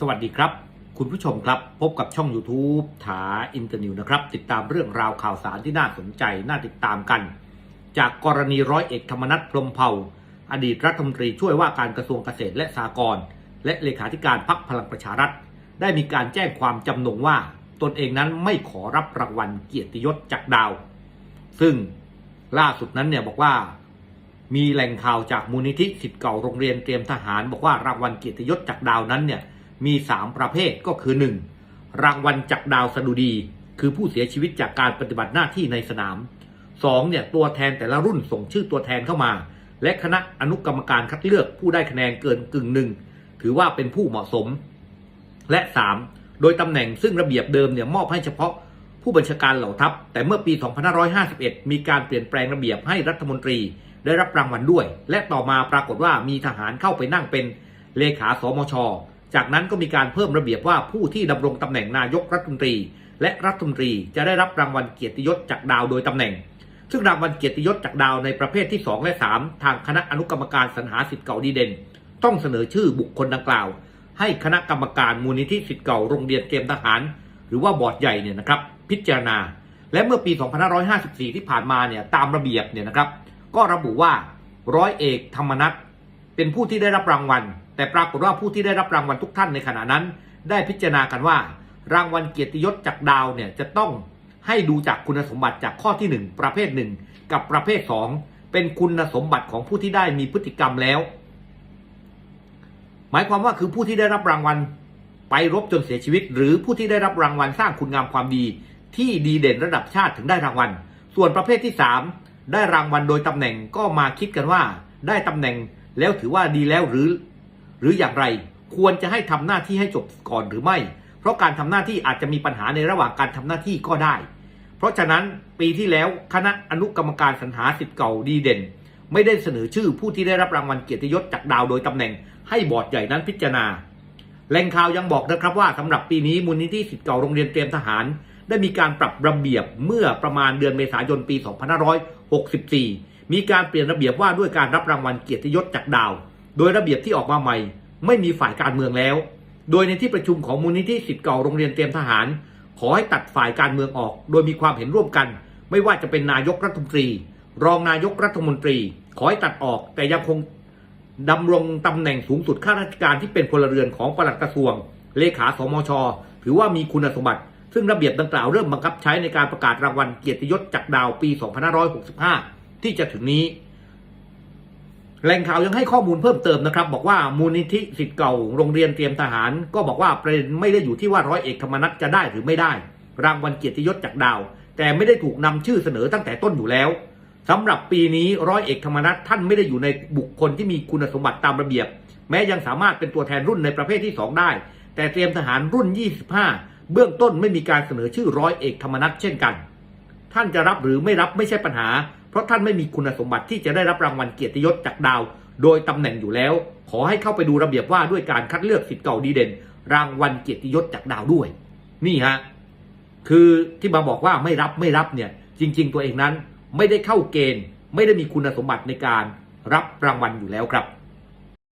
สวัสดีครับ คุณผู้ชมครับ พบกับช่อง YouTube ถาอินเตอร์นิวนะครับ ติดตามเรื่องราวข่าวสารที่น่าสนใจ น่าติดตามกัน จากกรณีร้อยเอกธรรมนัฐพรมเผ่า อดีตรัฐมนตรีช่วยว่าการกระทรวงเกษตรและสหกรณ์และเลขาธิการพรรคพลังประชารัฐ ได้มีการแจ้งความจำนงว่า ตนเองนั้นไม่ขอรับรางวัลเกียรติยศจากดาว ซึ่งล่าสุดนั้นเนี่ยบอกว่า มีแหล่งข่าวจากมูลนิธิสิทธิ์เก่าโรงเรียนเตรียมทหาร บอกว่ารางวัลเกียรติยศจากดาวนั้นเนี่ย มี 3 ประเภทก็คือ 1. รางวัลจากดาวสดุดี คือผู้เสียชีวิตจากการปฏิบัติหน้าที่ในสนาม 2. เนี่ยตัวแทนแต่ละรุ่นส่งชื่อตัวแทนเข้ามา และคณะอนุกรรมการคัดเลือกผู้ได้คะแนนเกินกึ่งหนึ่งถือว่าเป็นผู้เหมาะสม และ 3. โดยตำแหน่งซึ่งระเบียบเดิมเนี่ยมอบให้เฉพาะผู้บัญชาการเหล่าทัพ แต่เมื่อปี 2551 มีการเปลี่ยนแปลงระเบียบให้รัฐมนตรีได้รับรางวัลด้วย และต่อมาปรากฏว่ามีทหารเข้าไปนั่งเป็นเลขาสมช จากนั้นก็มีการเพิ่มระเบียบว่าผู้ที่ดำรงตำแหน่งนายกรัฐมนตรี และรัฐมนตรีจะได้รับรางวัลเกียรติยศจากดาวโดยตำแหน่ง ซึ่งรางวัลเกียรติยศจากดาวในประเภทที่ 2 และ 3 ทางคณะอนุกรรมการสรรหาสิทธิ์เก่าดีเด่น ต้องเสนอชื่อบุคคลดังกล่าว ให้คณะกรรมการมูลนิธิสิทธิ์เก่าโรงเรียนเตรียมทหาร หรือว่าบอร์ดใหญ่เนี่ยนะครับพิจารณา และเมื่อปี 2554 ที่ผ่านมาเนี่ยตามระเบียบเนี่ยนะครับก็ระบุว่าร้อยเอกธรรมนัฐ เป็นผู้ที่ได้รับรางวัล แต่ปรากฏว่าผู้ที่ได้รับรางวัลทุกท่านในขณะนั้น ได้พิจารณากันว่า รางวัลเกียรติยศจากดาวเนี่ยจะต้องให้ดูจากคุณสมบัติจากข้อที่ 1 ประเภท 1 กับประเภท 2 เป็นคุณสมบัติของผู้ที่ได้มีพฤติกรรมแล้ว หมายความว่าคือผู้ที่ได้รับรางวัลไปรบจนเสียชีวิต หรือผู้ที่ได้รับรางวัลสร้างคุณงามความดี ที่ดีเด่นระดับชาติถึงได้รางวัล ส่วนประเภทที่ 3 ได้รางวัลโดยตำแหน่งก็มาคิดกันว่า ได้ตำแหน่ง แล้วถือว่าดีแล้วหรือ หรืออย่างไร ควรจะให้ทำหน้าที่ให้จบก่อนหรือไม่ เพราะการทำหน้าที่อาจจะมีปัญหาในระหว่างการทำหน้าที่ก็ได้ เพราะฉะนั้นปีที่แล้วคณะอนุกรรมการสรรหาสิทธิ์เก่าดีเด่น ไม่ได้เสนอชื่อผู้ที่ได้รับรางวัลเกียรติยศจากดาวโดยตำแหน่ง ให้บอร์ดใหญ่นั้นพิจารณาแหล่งข่าวยังบอกนะครับว่าสำหรับปีนี้มูลนิธิสิทธิ์เก่าโรงเรียนเตรียมทหาร ได้มีการปรับระเบียบเมื่อประมาณเดือนเมษายนปี 2564 มีการเปลี่ยนระเบียบว่าด้วยการรับรางวัลเกียรติยศจากดาว โดยระเบียบที่ออกมาใหม่ ไม่มีฝ่ายการเมืองแล้ว โดยในที่ประชุมของมูลนิธิสิทธิ์เก่าโรงเรียนเตรียมทหาร ขอให้ตัดฝ่ายการเมืองออก โดยมีความเห็นร่วมกัน ไม่ว่าจะเป็นนายกรัฐมนตรี รองนายกรัฐมนตรี ขอให้ตัดออกแต่ยังคงดำรงตำแหน่งสูงสุดข้าราชการที่เป็นพลเรือนของปลัดกระทรวง เลขาสมช ถือว่ามีคุณสมบัติ ซึ่งระเบียบดังกล่าวเริ่มบังคับใช้ในการประกาศรางวัลเกียรติยศจากดาวปี 2565 ที่จะถึงนี้ แหล่งข่าวยังให้ข้อมูลเพิ่มเติมนะครับ บอกว่ามูลนิธิสิทธิ์เก่าโรงเรียนเตรียมทหาร ก็บอกว่าประเด็นไม่ได้อยู่ที่ว่าร้อยเอกธรรมนัฐจะได้หรือไม่ได้ รางวัลเกียรติยศจากดาว แต่ไม่ได้ถูกนำชื่อเสนอตั้งแต่ต้นอยู่แล้วสำหรับปีนี้ร้อยเอกธรรมนัฐท่านไม่ได้อยู่ในบุคคลที่มีคุณสมบัติตามระเบียบ แม้ยังสามารถเป็นตัวแทนรุ่นในประเภทที่ 2 ได้ แต่เตรียมทหารรุ่น 25 เบื้องต้นไม่มีการเสนอชื่อร้อยเอกธรรมนัฐเช่นกัน ท่านจะรับหรือไม่รับไม่ใช่ปัญหา ราะท่านไม่มีคุณสมบัติที่จะได้รับรางวัลเกียรติยศจากดาว โดยตำแหน่งอยู่แล้ว ขอให้เข้าไปดูระเบียบว่าด้วยการคัดเลือกสิทธิ์เก่าดีเด่น รางวัลเกียรติยศจากดาวด้วย นี่ฮะคือที่มาบอกว่าไม่รับไม่รับเนี่ยจริง ๆ ตัวเองนั้นไม่ได้เข้าเกณฑ์ ไม่ได้มีคุณสมบัติในการรับรางวัลอยู่แล้วครับ